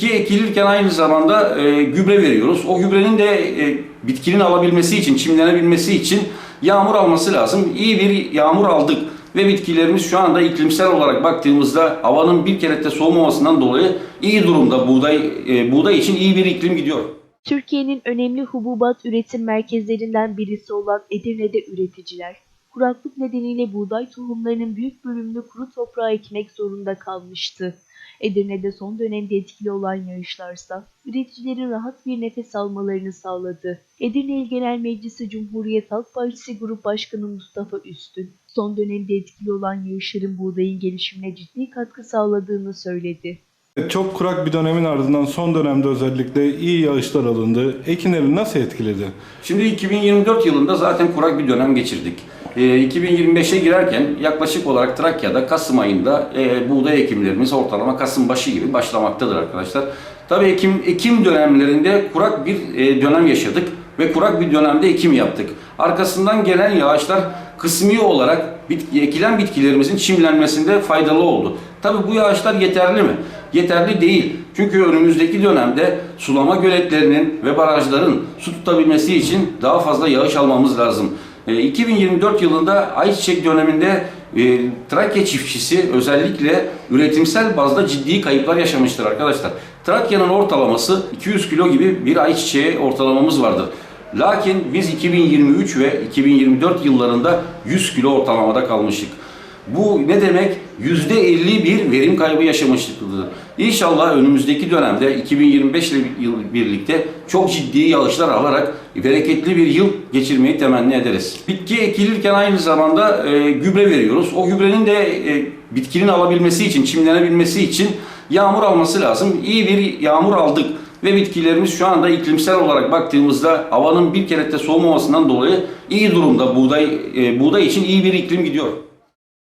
Bitki ekilirken aynı zamanda e, gübre veriyoruz. O gübrenin de e, bitkinin alabilmesi için, çimlenebilmesi için yağmur alması lazım. İyi bir yağmur aldık ve bitkilerimiz şu anda iklimsel olarak baktığımızda havanın bir kere de soğumamasından dolayı iyi durumda. Buğday e, buğday için iyi bir iklim gidiyor. Türkiye'nin önemli hububat üretim merkezlerinden birisi olan Edirne'de üreticiler, kuraklık nedeniyle buğday tohumlarının büyük bölümünü kuru toprağa ekmek zorunda kalmıştı. Edirne'de son dönemde etkili olan yağışlarsa üreticilerin rahat bir nefes almalarını sağladı. Edirne İl Genel Meclisi Cumhuriyet Halk Partisi Grup Başkanı Mustafa Üstün, son dönemde etkili olan yağışların buğdayın gelişimine ciddi katkı sağladığını söyledi. Çok kurak bir dönemin ardından son dönemde özellikle iyi yağışlar alındı. Ekinleri nasıl etkiledi? Şimdi 2024 yılında zaten kurak bir dönem geçirdik. E, 2025'e girerken yaklaşık olarak Trakya'da Kasım ayında e, buğday ekimlerimiz ortalama Kasım başı gibi başlamaktadır arkadaşlar. Tabii ekim, ekim dönemlerinde kurak bir e, dönem yaşadık ve kurak bir dönemde ekim yaptık. Arkasından gelen yağışlar kısmi olarak bitki, ekilen bitkilerimizin çimlenmesinde faydalı oldu. Tabii bu yağışlar yeterli mi? Yeterli değil. Çünkü önümüzdeki dönemde sulama göletlerinin ve barajların su tutabilmesi için daha fazla yağış almamız lazım. E, 2024 yılında ayçiçek döneminde e, Trakya çiftçisi özellikle üretimsel bazda ciddi kayıplar yaşamıştır arkadaşlar. Trakya'nın ortalaması 200 kilo gibi bir ayçiçeği ortalamamız vardır. Lakin biz 2023 ve 2024 yıllarında 100 kilo ortalamada kalmıştık. Bu ne demek? %50 bir verim kaybı yaşamışlıktır. İnşallah önümüzdeki dönemde 2025 ile birlikte çok ciddi yağışlar alarak bereketli bir yıl geçirmeyi temenni ederiz. Bitki ekilirken aynı zamanda e, gübre veriyoruz. O gübrenin de e, bitkinin alabilmesi için, çimlenebilmesi için yağmur alması lazım. İyi bir yağmur aldık ve bitkilerimiz şu anda iklimsel olarak baktığımızda havanın bir kere de soğumamasından dolayı iyi durumda. Buğday e, buğday için iyi bir iklim gidiyor.